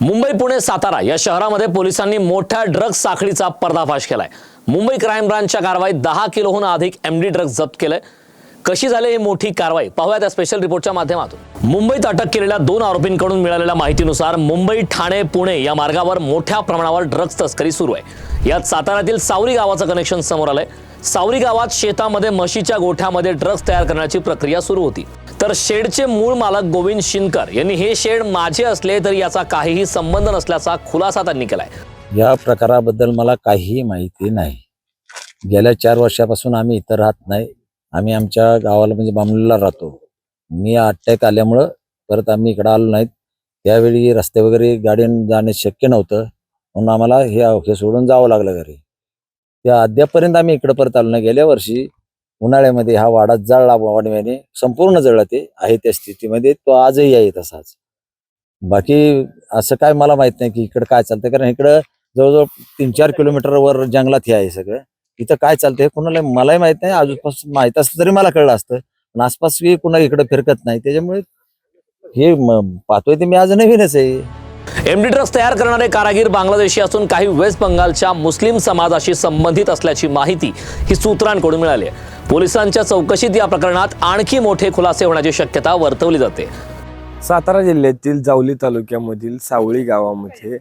मुंबई पुणे सातारा या शहरामध्ये पोलिसांनी मोठ्या ड्रग्ज साखळीचा पर्दाफाश केलाय. मुंबई क्राईम ब्रांचच्या कारवाईत दहा किलोहून अधिक एमडी ड्रग्ज जप्त केलंय. कशी झाली ही मोठी कारवाई? पाहूया त्या स्पेशल रिपोर्टच्या माध्यमातून. मुंबईत अटक केलेल्या दोन आरोपींकडून मिळालेल्या माहितीनुसार मुंबई ठाणे पुणे या मार्गावर मोठ्या प्रमाणावर ड्रग्ज तस्करी सुरू आहे. यात साताऱ्यातील सावरी गावाचं कनेक्शन समोर आलंय. सावरी गावात शेतामध्ये म्हशीच्या गोठ्यामध्ये ड्रग्ज तयार करण्याची प्रक्रिया सुरू होती. तर शेडचे मूळ मालक गोविंद शिनकर यांनी हे शेड माझे असले तरी याचा काहीही संबंध नसल्याचा खुलासा त्यांनी केलाय. या प्रकाराबद्दल मला काहीही माहिती नाही. गेल्या चार वर्षापासून आम्ही इथं राहत नाही. आम्ही आमच्या गावाला म्हणजे बामणीला राहतो. मी अटॅक आल्यामुळं परत आम्ही इकडं आलो नाहीत. त्यावेळी रस्ते वगैरे गाडी जाणे शक्य नव्हतं. म्हणून आम्हाला हे हे सोडून जावं लागलं घरी. त्या अद्यापर्यंत आम्ही इकडं परत आलो नाही. गेल्या वर्षी उन्हाळ्यामध्ये हा वाडा जळला वाडव्याने संपूर्ण जळला ते. आहे त्या स्थितीमध्ये तो आजही आहे तसाच. बाकी असं काय मला माहीत नाही की इकडं काय चालतंय. कारण इकडं जवळजवळ तीन चार किलोमीटर वर जंगलात हे आहे सगळं. इथं काय चालतंय हे कुणाला मलाही माहीत नाही आजूपासून माहीत असतं तरी मला कळलं असतं. पण आसपास कुणा इकडे फिरकत नाही. त्याच्यामुळे हे पाहतोय ते मी आज नवीनच आहे. एमडी ड्रग्ज तयार करणारे कारागीर बांगलादेशी असून काही वेस्ट बंगालच्या मुस्लिम समाजाशी संबंधित असल्याची माहिती ही सूत्रांकडून मिळाली आहे. पोलिसांच्या चौकशीत या प्रकरणात आणखी मोठे खुलासे होण्याची शक्यता वर्तवली जाते. सातारा जिल्ह्यातील जावली तालुक्यामधील सावळी गावामध्ये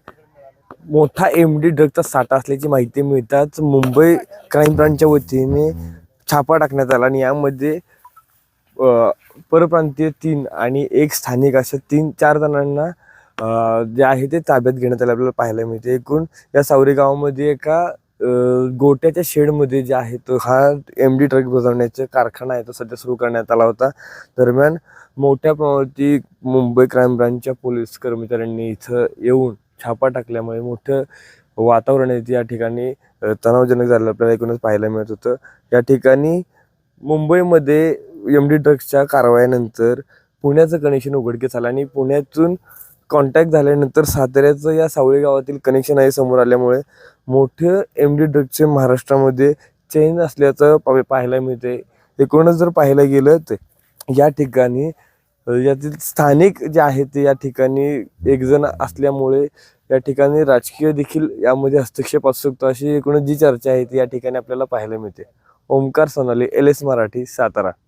मोठा एम डी ड्रगचा साठा असल्याची माहिती मिळताच मुंबई क्राईम ब्रांचच्या वतीने छापा टाकण्यात आला आणि यामध्ये परप्रांतीय तीन आणि एक स्थानिक अशा तीन चार जणांना जे आहे ते ताब्यात घेण्यात आलं. आपल्याला पाहायला मिळते. एकूण या सावरी गावामध्ये एका गोट्याच्या शेडमध्ये जे आहे तो हा एम डी ड्रग बजावण्याचा कारखाना आहे. तो सध्या सुरू करण्यात आला होता. दरम्यान मोठ्या प्रमाणावरती मुंबई क्राईम ब्रांचच्या पोलीस कर्मचाऱ्यांनी इथं येऊन छापा टाकल्यामुळे मोठं वातावरण आहे. या ठिकाणी तणावजनक झालं आपल्याला एकूणच पाहायला मिळत होतं. या ठिकाणी मुंबईमध्ये एम डी ड्रग्सच्या कारवाईनंतर पुण्याचं कनेक्शन उघडकीस आलं आणि पुण्यातून कॉन्टॅक्ट झाल्यानंतर साताऱ्याचं या सावळी गावातील कनेक्शन आहे समोर आल्यामुळे मोठं एम डी ड्रग्सचे महाराष्ट्रामध्ये चेन असल्याचं पा- पाहायला मिळते एकूणच जर पाहायला गेलं तर या ठिकाणी यातील स्थानिक जे आहेत ते या ठिकाणी एकजण असल्यामुळे या ठिकाणी राजकीय देखील यामध्ये हस्तक्षेप असू शकतो अशी एकूण जी चर्चा आहे ती या ठिकाणी आपल्याला पाहायला मिळते. Omkar Sonali L S Marathi Satara.